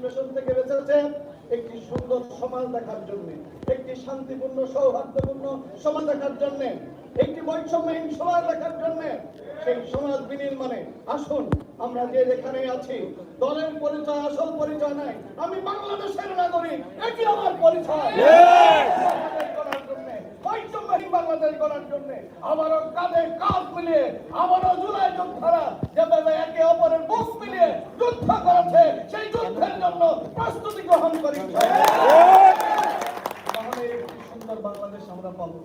নিষ্পেষণ থেকে বেঁচেছে একটি সুন্দর সমাজ দেখার জন্য একটি শান্তিপূর্ণ সৌহার্দ্যপূর্ণ সমাজ দেখার জন্য একটি বৈষম্যহীন সমাজ দেখার জন্য সেই সমাজ বিনির্মাণে আসুন আমরা যে যেখানে আছি দলের পরিচয় আসল পরিচয় নাই আমি বাংলাদেশের নাগরিক এটি আমার পরিচয়। বৈষম্যহীন বাংলাদেশ গড়ার জন্য আবারও কাঁধে কাঁধ মিলিয়ে আবারও জুলাই যোদ্ধারা যেভাবে একে অপরের বুক মিলিয়ে যুদ্ধ করেছে, সেই যুদ্ধের জন্য প্রস্তুতি গ্রহণ করি তাহলে একটি সুন্দর বাংলাদেশ আমরা পাবো।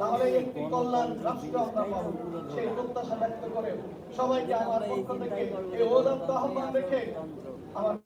তাহলে একটি কল্যাণ রাষ্ট্র আমরা পাবো। সেই প্রত্যাশা ব্যক্ত করে সবাইকে আমার পক্ষ থেকে এই ওদাত্ত আহ্বান রেখে আমার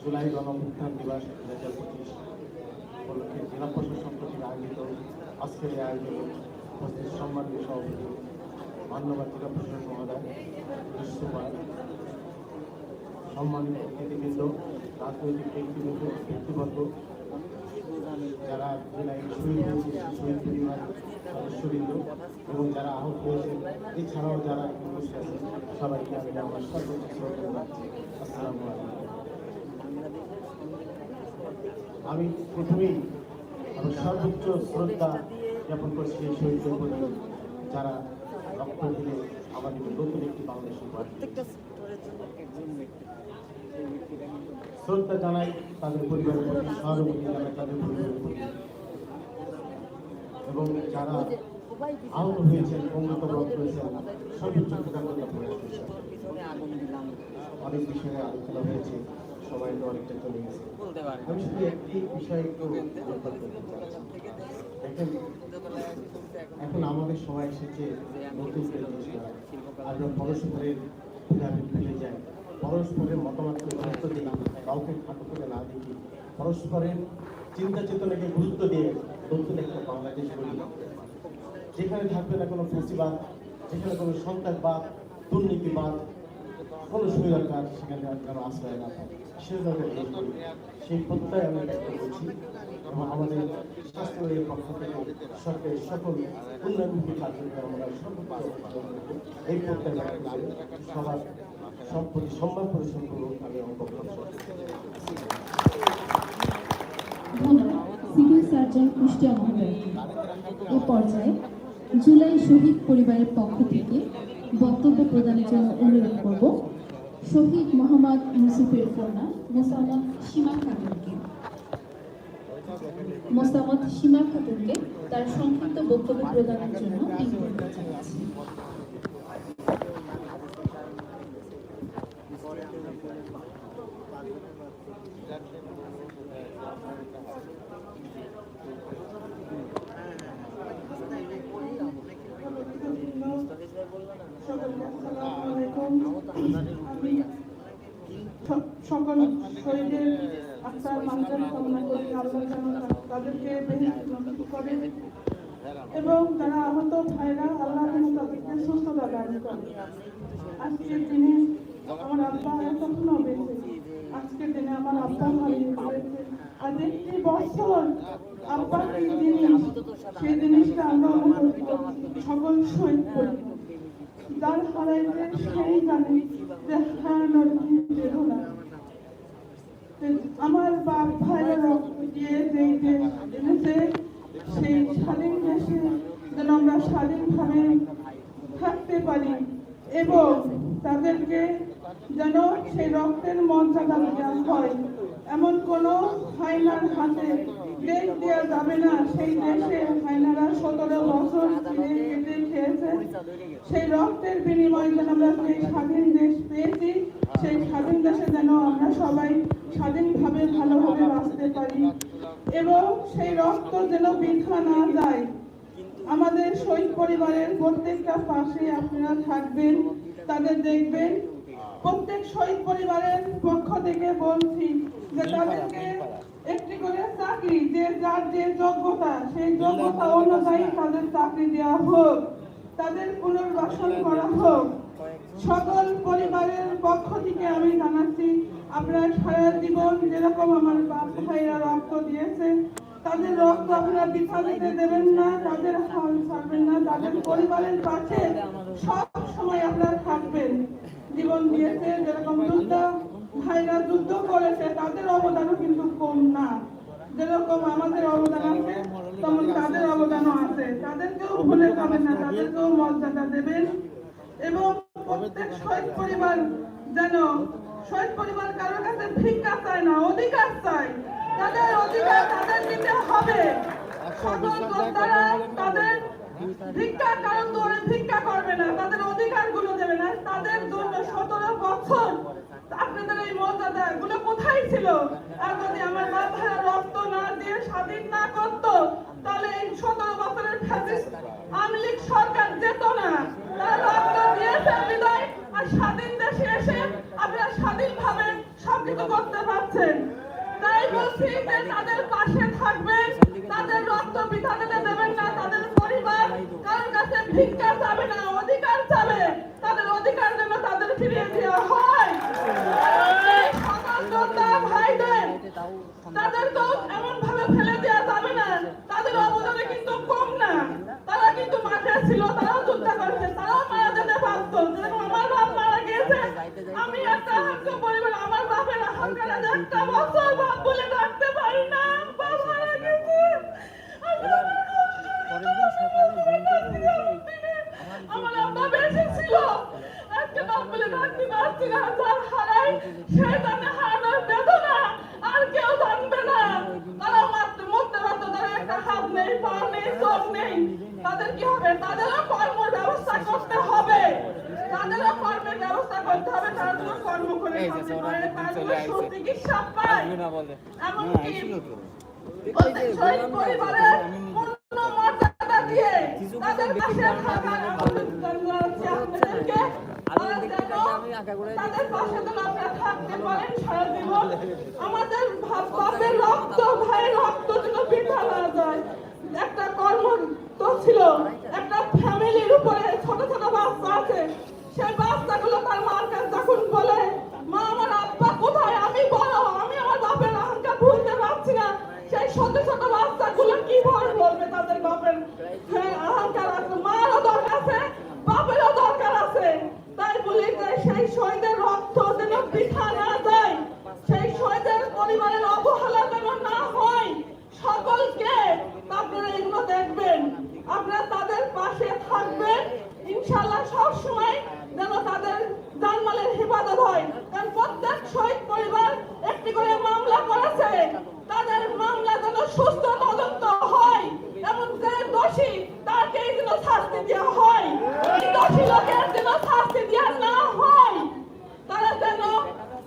জুলাই গণঅভ্যুত্থান দিবস দু হাজার পঁচিশ উপলক্ষে জেলা প্রশাসন কর্তৃক আয়োজিত আজকের আয়োজনে উপস্থিত সম্মানীয় সভাপতি মান্যবাদ জেলা প্রশাসক মহোদয় সুপার সম্মানিত অতিথিবৃন্দ, রাজনৈতিক ব্যক্তিবৃন্দ, ব্যক্তিবর্গ যারা শহীদ শহীদ সদস্যবৃন্দ এবং যারা আহত হয়েছে, এছাড়াও যারা সবাইকে আমি আমার সর্বোচ্চ আমি প্রথমেই আমার সর্বোচ্চ শ্রদ্ধা জ্ঞাপন করছি এই প্রতি যারা রক্ত দিলে আমাদের নতুন একটি বাংলাদেশ শ্রদ্ধা জানাই তাদের পরিবারের প্রতি সহানুভূতি জানাই তাদের পরিবারের প্রতি। এবং যারা আহত হয়েছেন পঙ্গুত্বপ্রাপ্ত হয়েছেন পিছনে আগুন দিলাম অনেক বিষয়ে আলোচনা হয়েছে, সবাই তো অনেকটা চলে গেছে। আমি শুধু একটি বিষয়ে একটু দেখেন, এখন আমাদের সবাই এসেছে নতুন আমরা পরস্পরের ভেদাভেদ ভুলে যাই পরস্পরের মতামতকে গুরুত্ব দিই কাউকে খাটো করে না দেখি। পরস্পরের চিন্তা চেতনাকে গুরুত্ব দিয়ে নতুন একটা বাংলাদেশ গড়ি যেখানে থাকবে না কোনো ফেসিবাদ যেখানে কোনো সন্ত্রাসবাদ, দুর্নীতিবাদ, কোনো সুবিধার সেখানে আর কারও আশ্রয় না সেভাবে সেই প্রত্যয় আমি ব্যক্ত করছি। আমাদের স্বাস্থ্যের পক্ষ থেকে সরকারের সকল উন্নয়নমুখী কার্যক্রম আমরা সর্বোচ্চ এই প্রত্যয় ব্যক্ত সবার সব সম্মান করুন আমি ধন্যবাদ। সিভিল সার্জন কুষ্টিয়া মহোদয়কে এ পর্যায়ে জুলাই শহীদ পরিবারের পক্ষ থেকে বক্তব্য প্রদানের জন্য অনুরোধ করব শহীদ মোহাম্মদ ইউসুফের কন্যা মোসাম্মদ সীমা খাতুনকে। মোসাম্মদ সীমা খাতুনকে তার সংক্ষিপ্ত বক্তব্য প্রদানের জন্য অনুরোধ জানাচ্ছি স- সকল শহীদের আত্মার মানজান কামনা করি, আল্লাহ তাদেরকে করে এবং যারা আহত ভাইরা আল্লাহ যেন তাদেরকে সুস্থতা দান করে। আজকের দিনে আমার আব্বা এতক্ষণ বেঁচে আজকের দিনে আমার আব্বা হারিয়ে ফেলেছে আজ একটি বছর আব্বা কি জিনিস? সেই জিনিসটা আমরা সকল শহীদ করি যার হারাইছে সেই জানে যে হারানোর কি বেদনা আমার বাপ ভাইরা রক্ত দিয়ে যেই দেশ এনেছে। সেই স্বাধীন দেশে যেন আমরা স্বাধীনভাবে থাকতে পারি। এবং তাদেরকে যেন সেই রক্তের মর্যাদা দেওয়া হয়। এমন কোনো হাইনার হাতে দেশ দেওয়া যাবে না। সেই দেশে হাইনারা সতেরো বছর কেটে খেয়েছে। সেই রক্তের বিনিময়ে যেন আমরা সেই স্বাধীন দেশ পেয়েছি, সেই স্বাধীন দেশে যেন আমরা সবাই স্বাধীনভাবে ভালোভাবে বাঁচতে পারি। এবং সেই রক্ত যেন বৃথা না যায়। আমাদের শহীদ পরিবারের প্রত্যেকটা পাশে আপনারা থাকবেন। তাদের দেখবেন। প্রত্যেক শহীদ পরিবারের পক্ষ থেকে বলছি যে তাদেরকে একটি করে চাকরি, যে যার যে যোগ্যতা, সেই যোগ্যতা অনুযায়ী তাদের চাকরি দেওয়া হোক, তাদের পুনর্বাসন করা হোক। সকল পরিবারের পক্ষ থেকে আমি জানাচ্ছি, আপনারা সারা জীবন যেরকম আমার বাপ ভাইরা রক্ত দিয়েছে, তাদের রক্ত আপনারা বৃথা যেতে দেবেন না, তাদের হাল ছাড়বেন না, তাদের পরিবারের পাশে সব সময় আপনারা থাকবেন। জীবন দিয়েছে যেরকম যুদ্ধ ভাইরা যুদ্ধ করেছে তাদের অবদানও কিন্তু কম না। যেরকম আমাদের অবদান আছে তেমন তাদের অবদানও আছে। তাদেরকেও ভুলে যাবেন না তাদেরকেও মর্যাদা দেবেন। এবং প্রত্যেক শহীদ পরিবার যেন শহীদ পরিবার কারোর কাছে ভিক্ষা চায় না অধিকার চায়। তাদের অধিকার তাদের দিতে হবে। সকল তাদের ভিক্ষা কারণ ধরে ভিক্ষা করবে না, তাদের অধিকারগুলো দেবে না, তাদের জন্য সতেরো বছর আপনাদের এই মর্যাদা গুলো কোথায় ছিল? আর যদি আমার ভাইয়ের রক্ত না দিয়ে স্বাধীন না করতো, তাহলে এই সতেরো বছরের আওয়ামী লীগ সরকার যেত না। তারা রক্ত দিয়েছে বিদায় আর স্বাধীন দেশে এসে আপনারা স্বাধীনভাবে সবকিছু করতে পারছেন। তাই বলছি যে তাদের পাশে থাকবেন, তাদের রক্ত যেতে দেবেন না তাদের পরিবার কারোর কাছে ভিক্ষা চাবে না অধিকার চাবে তাদের অধিকার যেন তাদের ফিরিয়ে দেওয়া হয় এই সকল যোদ্ধা ভাইদের তাদেরকেও এমন ভাবে ফেলে দেওয়া যাবে না তাদের অবদানে কিন্তু কম না তারা কিন্তু মাঠে ছিল তারাও যুদ্ধ করেছে তারাও মারা যেতে পারত যেরকম আমার বাপ মারা গিয়েছে আমি একটা হাক্য পরিবার আমার বাপের হাক্কারা একটা বছর বাপ বলে ডাকতে পারি না বাপ মারা গেছে পরের দিন সকালে ঘুম থেকে উঠে আমার আব্বা বেঁচে ছিল আজকে বাপ বলে ডাকতে পারছি না যার হারাই সে জানে হারানোর বেদনা আর কেউ জানবে না তারা মাত্র মরতে পারতো তারা একটা হাত নেই পা নেই চোখ নেই তাদের কি হবে তাদেরও কর্মের ব্যবস্থা করতে হবে তাদেরও কর্মের ব্যবস্থা করতে হবে তারা যেন কর্ম করে এই যে খাতে ওরা পারে, একদিন তারা চলে যেন আইছে। সুচিকিৎসা পায় আসবে না বলে এমনকি আইছিল তো প্রত্যেক শহীদ পরিবারের পূর্ণ মর্যাদা দিয়ে কিছু তাদের কিছু পাশে ব্যক্তিগত থাকার কারণে অনুরোধ জানাচ্ছি আপনাদেরকে। আমি তারা দেখতে যেন পাচ্ছি, আমি আঁকা করে তাদের আমাদের বাপের রক্ত ভাইয়ের রক্ত যেন বৃথা যায় একটা কর্ম তো ছিল একটা ফ্যামিলির উপরে ছোট ছোট বাচ্চা আছে সেই বাচ্চাগুলো তার মার কাছে যখন বলে মা আমার আব্বা কোথায় আমি বড় আমি আমার বাপের অহংকার ভুলতে পারছি না সেই ছোট ছোট বাচ্চাগুলো কীভাবে বলবে তাদের বাপের হ্যাঁ, অহংকার আছে মারও দরকার আছে বাপেরও দরকার আছে তাই বলি যে সেই শহীদের রক্ত যেন বৃথা না যায় সেই শহীদের পরিবারের অবহেলা যেন না হয় সকলকে আপনারা এগুলো দেখবেন আপনারা তাদের পাশে থাকবেন ইনশাল্লাহ সব সময় যেন তাদের জানমালের হেফাজত হয় কারণ প্রত্যেক শহীদ পরিবার একটি করে মামলা করেছে তাদের মামলা যেন সুস্থ তদন্ত হয় এমন যে দোষী তাকে যেন শাস্তি দেওয়া হয়। দোষী লোকের যেন শাস্তি দেওয়া না হয়। তারা যেন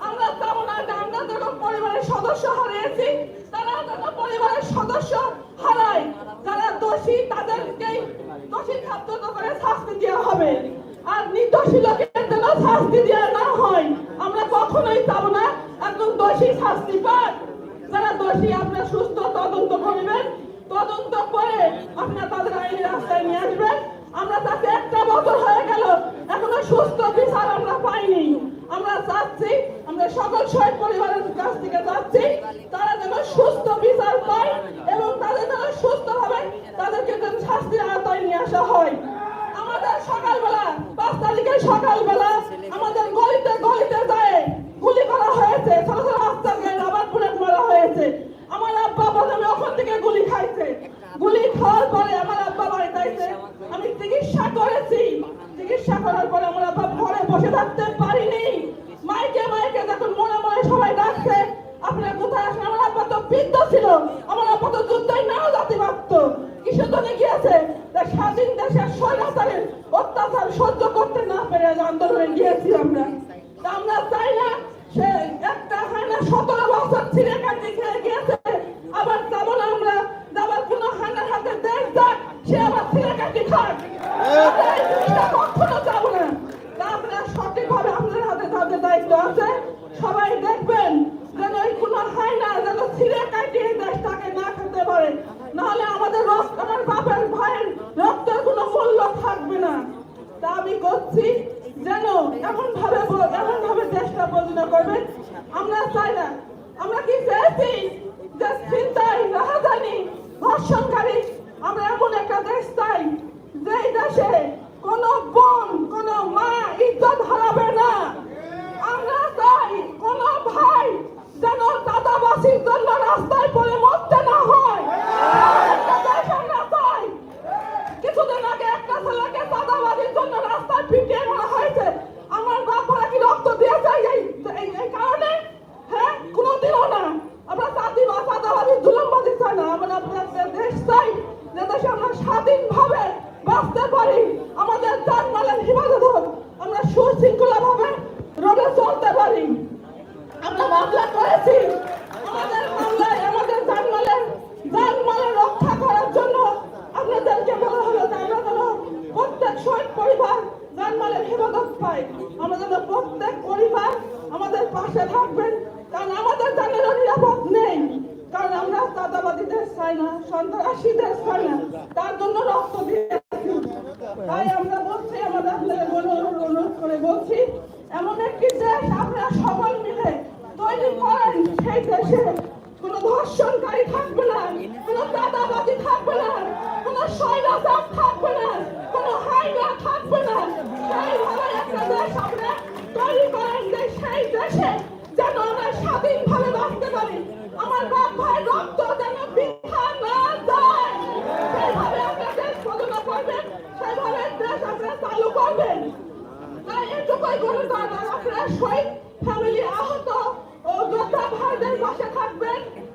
আমরা তেমন আর আমরা যখন পরিবারের সদস্য হারিয়েছি, তারা যেন পরিবারের সদস্য হারায়। যারা দোষী তাদেরকেই দোষী সাব্যস্ত করে শাস্তি দেওয়া হবে। আর নির্দোষী লোকের যেন শাস্তি দেওয়া না হয়। আমরা কখনোই চাবো না একদম দোষী শাস্তি পাক। যারা দোষী, আপনার সুস্থ তদন্ত করবেন। তদন্ত করে আপনার তাদের আইনের রাস্তায় নিয়ে আসবেন। আমরা তাকে একটা বছর হয়ে গেল, এখনও সুস্থ বিচার আমরা পাইনি। আমরা চাচ্ছি আমরা সকল শহীদ পরিবারের কাছ থেকে চাচ্ছি তারা যেন সুস্থ বিচার পায় এবং তাদের যেন সুস্থ ভাবে তাদেরকে যেন শাস্তির আওতায় নিয়ে আসা হয় আমাদের সকালবেলা পাঁচ তারিখের সকালবেলা আমাদের গলিতে গলিতে যায় গুলি করা হয়েছে ছোট ছোট বাচ্চাকে রাবার বুলেট মারা হয়েছে আমার আব্বা প্রথমে ওখান থেকে গুলি খাইছে গুলি খাওয়ার পরে আমার আব্বা বাড়িতে আইছে আমি চিকিৎসা করেছি চিকিৎসা করার পরে আমার আব্বা ঘরে বসে থাকতে পারিনি মাইকে মাইকে যখন মনে মনে সবাই ডাকছে আপনারা কোথায় আসেন আমার আব্বা তো বৃদ্ধ ছিল আমার আব্বা তো যুদ্ধই নাও যেতে পারতো কিসের জন্য গিয়েছে তা স্বাধীন দেশের স্বৈরাচারের অত্যাচার সহ্য করতে না পেরে আন্দোলনে গিয়েছি আমরা। আমরা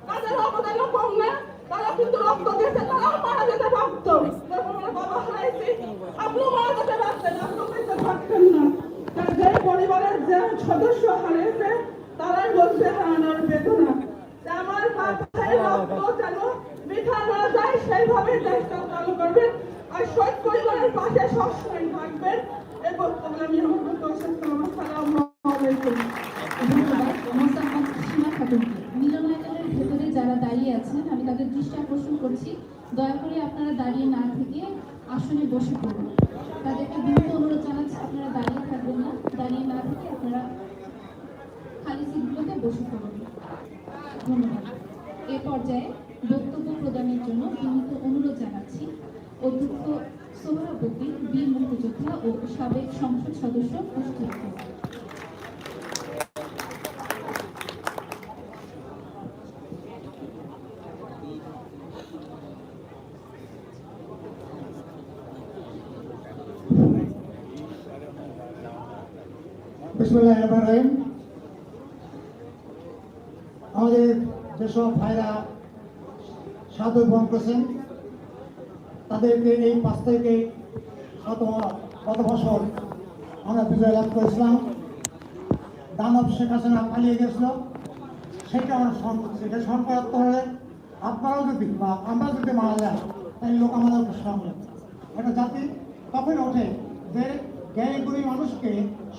তাদের অবদানও কম তারা কিন্তু রক্ত দিয়েছে, তারাও মারা যেতে পারতো বাবা হারাইছি আপনিও মারা যেতে পারতেন আপনিও যেতে পারতেন না। যে পরিবারের যে সদস্য হারিয়েছে, তারাই বলছে, হারানোর বেদনা। আমার ভাইয়ের রক্ত যেন বৃথা না যায় চালু করবেন। আর শহীদ পরিবারের পাশে সবসময় থাকবেন। এই বক্তব্য আমি আমার বক্তব্য শেষ করলাম আসসালামু আলাইকুম ধন্যবাদ মোসাম্মদ সীমা খাতুনকে মিলনায়তনের ভেতরে যারা দাঁড়িয়ে আছেন আমি তাদের দৃষ্টি আকর্ষণ করছি দয়া করে আপনারা দাঁড়িয়ে না থেকে আসনে বসে পড়ুন। তাদেরকে বিনীত অনুরোধ জানাচ্ছি, আপনারা দাঁড়িয়ে থাকবেন না, দাঁড়িয়ে না থেকে আপনারা খালি সিটগুলোতে বসে পড়ুন। ধন্যবাদ। এ পর্যায়ে বক্তব্য প্রদানের জন্য বিনীত অনুরোধ জানাচ্ছি, অধ্যক্ষ সভাপতি বীর মুক্তিযোদ্ধা ও সাবেক সংসদ সদস্য কুষ্টিয়া বিসমুল্লাহ রহমান রহিম আমাদের যেসব ভাইরা সাধু বহন করেছেন। তাদেরকে এই পাঁচ থেকে শত গত বছর আমরা বিজয় লাভ করেছিলাম। দানব শেখ হাসিনা পালিয়ে গেছিল সেটা আমরা স্মরণ স্মরণ করার হলে আপনারাও যদি বা আমরা যদি মারা যায় তাহলে লোক আমাদের স্মরণ একটা জাতি তখন ওঠে যে জ্ঞানীগুলি মানুষকে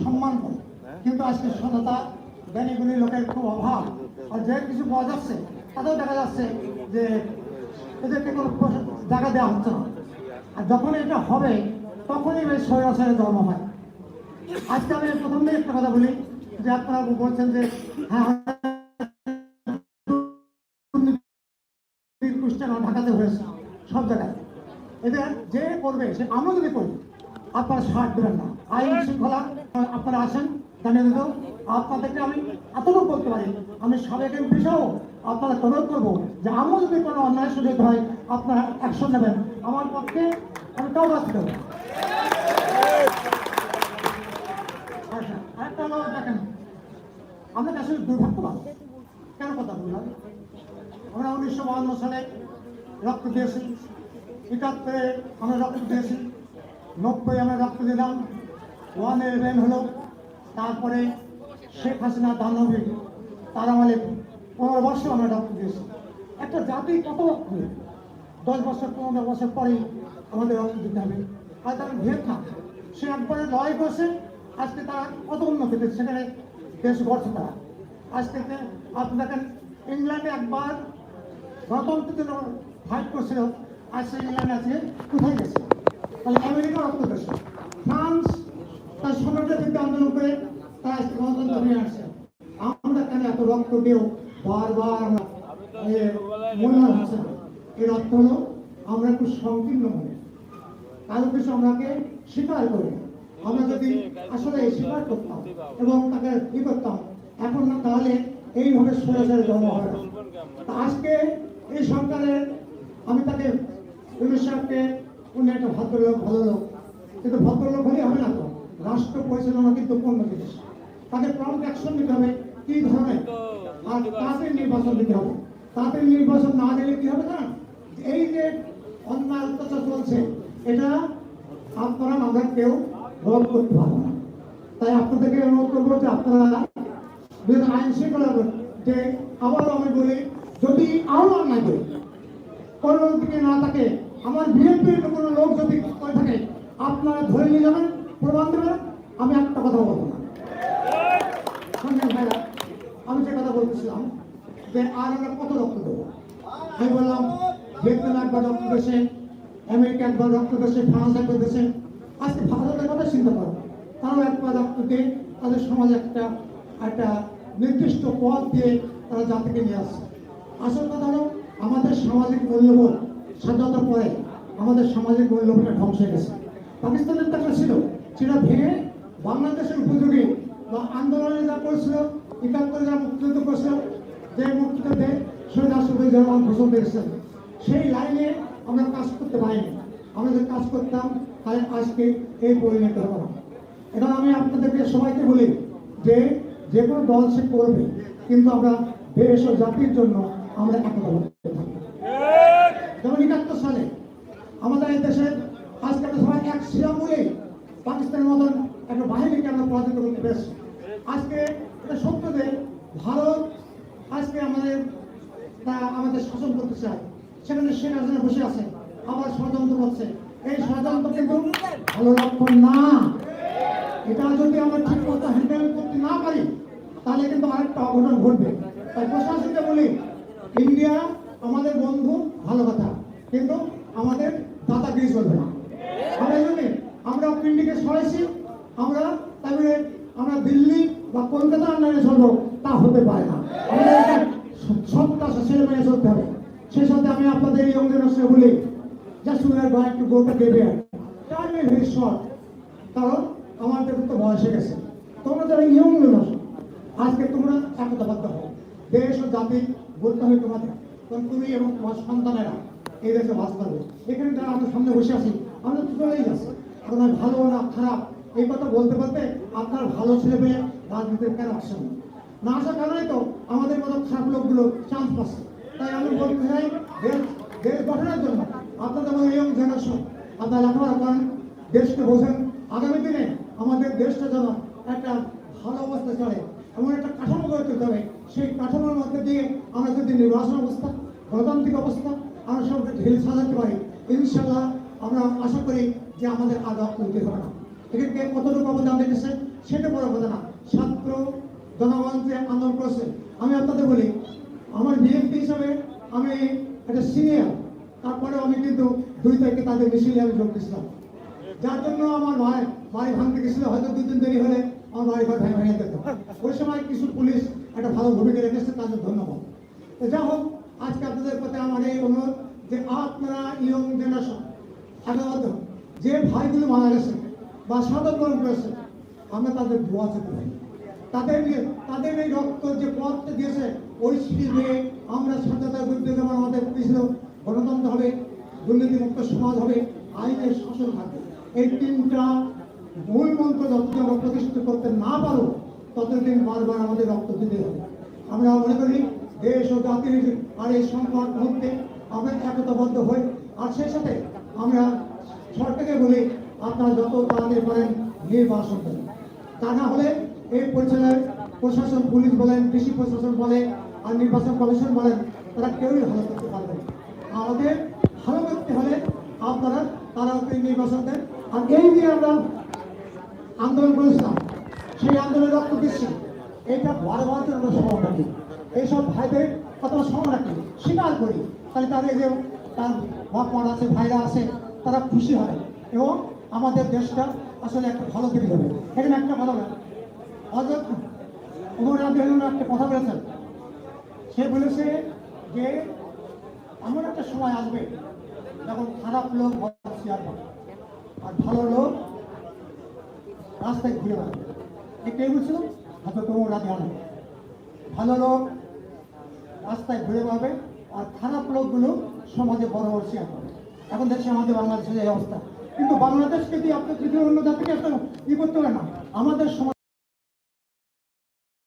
সম্মান করে। কিন্তু আজকে সততা জ্ঞানীগুলি লোকের খুব অভাব। আর যে কিছু পাওয়া যাচ্ছে, তাতেও দেখা যাচ্ছে যে এদেরকে কোনো জায়গা দেওয়া হচ্ছে না। আর যখন এটা হবে, তখনই বেশ স্বৈরাচারের জন্ম হয়। আজকে আমি প্রথমে একটা কথা বলি, যে আপনারা বলছেন যে হ্যাঁ ঢাকাতে হয়েছে, সব জায়গায়। এদের যে করবে, সে আমরা যদি করি, আপনারা ছাড় দেবেন না। আইন শৃঙ্খলা, আপনারা আসেন, জানিয়ে দিত আপনাদেরকে আমি এতটুকু করতে পারি। আমি এমপি সহ আপনারা অনুরোধ করব। যে আমরা যদি কোনো অন্যায় সুযোগ হয়, আপনারা অ্যাকশন নেবেন। আমার পক্ষে আমি কাউ না। আচ্ছা আরেকটা হলো দেখেন। আমরা আসলে দুর্ভাগ্যবান কেন কথা বললাম? আমরা উনিশশো বাহান্ন সালে রক্ত দিয়েছি। একাত্তরে আমরা রক্ত দিয়েছি। নব্বই আমরা রক্ত দিলাম। ওয়ান ইলেভেন হলো। তারপরে শেখ হাসিনা, দানবী, তার আমলে পনেরো বছর আমরা রক্ত দিয়েছি। একটা জাতি কত রক্ত? দশ বছর, পনেরো বছর পরেই আমাদের রক্ত দিতে হবে। আর তারা তার ভিয়েতনাম সে একবারে লড়াই করছে আজকে তারা কত উন্নতি সেখানে দেশ গড়ছে তারা। আজ থেকে আপনি দেখেন, ইংল্যান্ডে একবার গণতন্ত্রের জন্য ফাইট করছিল আর সেই ইংল্যান্ড আছে কোথায় গেছে? তাহলে আমেরিকা রক্ত দেশে ফ্রান্স তার সম্রাটের বিরুদ্ধে আন্দোলন করে তারা আমরা কেন এত রক্ত দিয়েও বারবার আমরা মূল্যায়ন হচ্ছে না এর হলো আমরা একটু সংকীর্ণ মনে। কারও কিছু আমরাকে স্বীকার করি। আমরা যদি আসলে স্বীকার করতাম এবং তাকে ই করতাম, এখন না, তাহলে এইভাবে সরাসরি জন্ম হয় না। আজকে এই সরকারের, আমি তাকে ইউনুস সাহেবকে, উনি একটা ভদ্রলোক, ভালো লোক। কিন্তু ভদ্রলোক হলে হবে না তো। রাষ্ট্র পরিচালনা কিন্তু অন্য জিনিস। তাকে প্রম্পট অ্যাকশন নিতে হবে। কি ধরনের? আর তাদের নির্বাচন দিতে হবে। তাদের নির্বাচন না দিলে কি হবে না এই যে অন্যায় অত্যাচার চলছে এটা আপনারা আমরা কেউ রোধ করতে পারব না। তাই আপনাদেরকে অনুরোধ করব যে আপনারা যদি আইন শৃঙ্খলা যে আবারও আমি বলি যদি আরও অন্যায় করি কোনো দিকে না থাকে আমার বিএনপির কোনো লোক যদি করে থাকে আপনারা ধরে নিয়ে যাবেন প্রমাণ দেবেন আমি একটা কথা বলব না শুনলেন ভাইরা আমি যে আর আমরা কত রক্ত দেবো আমি বললাম, ভিয়েতনাম একবার রক্ত আমেরিকা একবার রক্ত দেশে ফ্রান্স একবার আজকে ভারতের কথা চিন্তা করো। তারাও একবার রক্ত দিয়ে তাদের সমাজে একটা একটা নির্দিষ্ট পথ দিয়ে তারা জাতিকে নিয়ে আসছে। আসল কথা হলো, আমাদের সামাজিক মূল্যবোধ স্বাধীনতার পরে আমাদের সামাজিক মূল্যবোধটা ধ্বংস হয়ে গেছে। পাকিস্তানের টাকা ছিল সেটা ভেঙে বাংলাদেশের উপযোগী বা আন্দোলনে যা করেছিল একাত্তরে যা মুক্তিযুদ্ধ করেছিল যে মুক্তিযুদ্ধে শহীদ আসফুল জামান ঘোষণা দিয়েছেন। সেই লাইনে আমরা কাজ করতে পারিনি। আমরা যদি কাজ করতাম তাহলে আজকে এই পরিণত হতো না। আমি আপনাদেরকে সবাইকে বলি যে যে কোনো দল সে করবে, কিন্তু আমরা দেশ ও জাতির জন্য আমরা একতা যেমন একাত্তর সালে আমাদের এই দেশের আজকে আমরা সবাই এক শিরা বলে পাকিস্তানের মতন একটা বাহিনীকে আমরা পরাজিত করতে পেরেছি। আজকে সত্য ভারত আজকে আমাদের আমাদের শাসন করতে চায়। সেখানে শেখ হাসিনা বসে আছে, আবার ষড়যন্ত্র করছে। এই ষড়যন্ত্র কিন্তু ভালো লক্ষণ না। এটা যদি আমরা ঠিক মতো হ্যান্ডেল করতে না পারি, তাহলে কিন্তু আরেকটা অঘটন ঘটবে। তাই প্রশাসনকে বলি, ইন্ডিয়া আমাদের বন্ধু, ভালো কথা। কিন্তু আমাদের দাদাগিরি চলবে না। আমরা যদি আমরা পিন্ডিকে সরাইছি, আমরা তারপরে আমরা দিল্লি বা কলকাতার আন্ডারে চলবো তা হতে পারে না। আমাদের সবটা ছেলে মেয়ে চলতে হবে। সেই সাথে আমি আপনাদের এই অঙ্গনের বলি just we are going to go to গেভিয়ার time is very short কারণ আমাদের তো বয়স হয়ে গেছে। তোমরা যারা ইয়ং মানুষ আজকে তোমরা একতাবদ্ধ হও। দেশ ও জাতি বলতে হবে তোমাদের। কারণ তুমি এবং তোমার সন্তানেরা এই দেশে বাস করবে। এখানে যারা আমরা সামনে বসে আছি, আমরা তো চলেই যাচ্ছি আর ভালো না খারাপ, এই কথা বলতে বলতে আপনার ভালো ছেলে পেয়ে রাজনীতির কেন আসছেন না? না আসার কারণে তো আমাদের মতো খারাপ লোকগুলো চান্স পাচ্ছে। তাই আমি বলতে চাই, দেশ দেশ গঠনের জন্য আপনাদের মতো ইয়ং জেনারেশন আপনারা লেখাপড়া করেন, দেশকে বোঝেন, আগামী দিনে আমাদের দেশটা যেন একটা ভালো অবস্থা চলে, এমন একটা কাঠামো গড়ে তুলতে হবে। সেই কাঠামোর মধ্যে দিয়ে আমরা যদি নির্বাচন অবস্থা, গণতান্ত্রিক অবস্থা, আমরা সবকে ঢেল সাজাতে পারি ইনশাল্লাহ আমরা আশা করি যে আমাদের আদা তুলতে হবে না। এখানে কতটুকু অবদান রেখেছে, সেটা বড় কথা না। ছাত্র জনগণ যে আন্দোলন করেছে, আমি আপনাদের বলি, আমার বিএনপি হিসাবে আমি একটা সিনিয়র তারপরে আমি কিন্তু দুই তারিখে তাদের মিছিলে আমি যোগ দিয়েছিলাম। যার জন্য আমার ভাই, বাড়ি ভাঙতে গেছিল, হয়তো দুই দিন দেরি হলে আমার বাড়ি ঘর ভেঙে ভেঙে যেত। ওই সময় কিছু পুলিশ একটা ভালো ভূমিকা রেখেছে তাদের ধন্যবাদ। তো যা হোক, আজকে আপনাদের প্রতি আমার এই অনুরোধ যে আপনারা ইয়ং জেনারেশন আগামত যে ভাইগুলো মারা গেছে বা গ্রহণ করেছে আমরা তাদের দোয়া চেতে পারি তাদের তাদের এই রক্ত যে পথটা দিয়েছে, ওই দিয়ে আমরা স্বাধীনতার বিরুদ্ধে যেমন আমাদের ছিল গণতন্ত্র হবে, দুর্নীতিমুক্ত সমাজ হবে, আইনের শাসন থাকবে। এই তিনটা মূল মন্ত্র যতদিন আমরা প্রতিষ্ঠিত করতে না পারো, ততদিন বারবার আমাদের রক্ত দিতে হবে। আমরা মনে করি দেশ ও জাতির আর এই সংকট মুহূর্তে আমরা একতাবদ্ধ হই। আর সেই সাথে আমরা সরকারকে বলি, আপনারা যত তাড়াতাড়ি পারেন নির্বাচন করেন। তা না হলে এই পরিচালনায় প্রশাসন, পুলিশ বলেন, কৃষি প্রশাসন বলে আর নির্বাচন কমিশন বলেন, তারা কেউই ভালো করতে পারবে। আমাদের ভালো করতে হলে আপনারা তাড়াতাড়ি নির্বাচন দেন। আর এই নিয়ে আমরা আন্দোলন করেছিলাম, সেই আন্দোলনে রক্ত দিচ্ছি, এটা বারবার আমরা স্মরণ রাখি এইসব ভাইদের কত স্মরণ রাখি স্বীকার করি, তাহলে তাদের যে তার বাপ আছে, ভাইরা আছে, তারা খুশি হয়। এবং আমাদের দেশটা আসলে একটা ভালো দিকে যাবে। এখানে একটা ভালো হজরত একটা কথা বলেছেন। সে বলেছে যে, এমন একটা সময় আসবে যখন খারাপ লোক পাবে আর ভালো লোক রাস্তায় ঘুরে বেড়াবে। এ কে বলছিল হয়তো তোমার ভালো লোক রাস্তায় ঘুরে বেড়াবে, আর খারাপ লোকগুলো সমাজে বড় বড় পাবে এখন দেখছি আমাদের বাংলাদেশের এই অবস্থা। কিন্তু বাংলাদেশকে দিয়ে আপনি পৃথিবীর অন্য জাতিকে ই করতে পারে না? আমাদের সমাজ